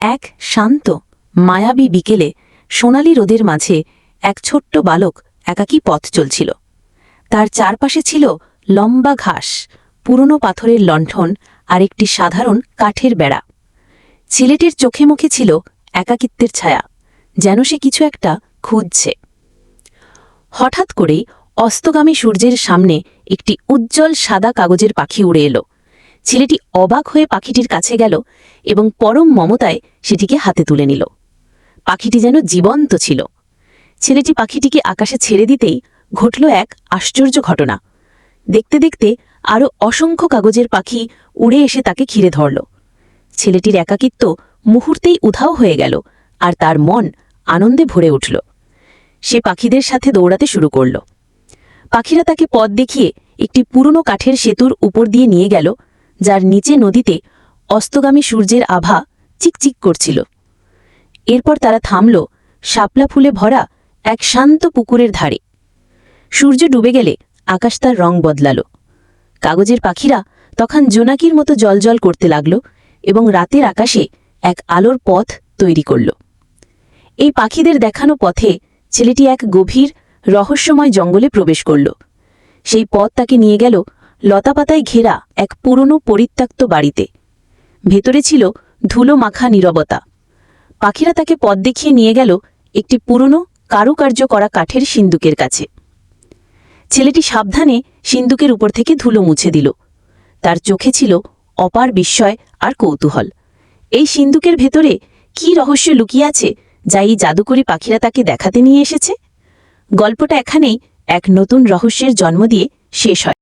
এক শান্ত, মায়াবী বিকেলে সোনালি রোদের মাঝে এক ছোট্ট বালক একাকী পথ চলছিল। তার চারপাশে ছিল লম্বা ঘাস, পুরনো পাথরের লণ্ঠন আর একটি সাধারণ কাঠের বেড়া। ছেলেটির চোখে মুখে ছিল একাকিত্বের ছায়া, যেন সে কিছু একটা খুঁজছে। হঠাৎ করেই অস্তগামী সূর্যের সামনে একটি উজ্জ্বল সাদা কাগজের পাখি উড়ে এলো। ছেলেটি অবাক হয়ে পাখিটির কাছে গেল এবং পরম মমতায় সেটিকে হাতে তুলে নিল। পাখিটি যেন জীবন্ত ছিল। ছেলেটি পাখিটিকে আকাশে ছেড়ে দিতেই ঘটল এক আশ্চর্য ঘটনা। দেখতে দেখতে আরও অসংখ্য কাগজের পাখি উড়ে এসে তাকে ঘিরে ধরল। ছেলেটির একাকিত্ব মুহূর্তেই উধাও হয়ে গেল আর তার মন আনন্দে ভরে উঠল। সে পাখিদের সাথে দৌড়াতে শুরু করল। পাখিরা তাকে পথ দেখিয়ে একটি পুরনো কাঠের সেতুর উপর দিয়ে নিয়ে গেল যার নিচে নদীতে অস্তগামী সূর্যের আভা চিকচিক করছিল। এরপর তারা থামল শাপলা ফুলে ভরা এক শান্ত পুকুরের ধারে। সূর্য ডুবে গেলে আকাশ তার রং বদলাল। কাগজের পাখিরা তখন জোনাকির মতো জলজল করতে লাগল এবং রাতের আকাশে এক আলোর পথ তৈরি করল। এই পাখিদের দেখানো পথে ছেলেটি এক গভীর, রহস্যময় জঙ্গলে প্রবেশ করল। সেই পথ তাকে নিয়ে গেল লতাপাতায় ঘেরা এক পুরনো পরিত্যক্ত বাড়িতে। ভেতরে ছিল ধুলো মাখা নীরবতা। পাখিরা তাকে পথ দেখিয়ে নিয়ে গেল একটি পুরনো কারুকার্য করা কাঠের সিন্দুকের কাছে। ছেলেটি সাবধানে সিন্দুকের উপর থেকে ধুলো মুছে দিল। তার চোখে ছিল অপার বিস্ময় আর কৌতূহল। এই সিন্দুকের ভেতরে কি রহস্য লুকিয়ে আছে যা এই জাদুকরী পাখিরা তাকে দেখাতে নিয়ে এসেছে? গল্পটা এখানেই এক নতুন রহস্যের জন্ম দিয়ে শেষ হয়।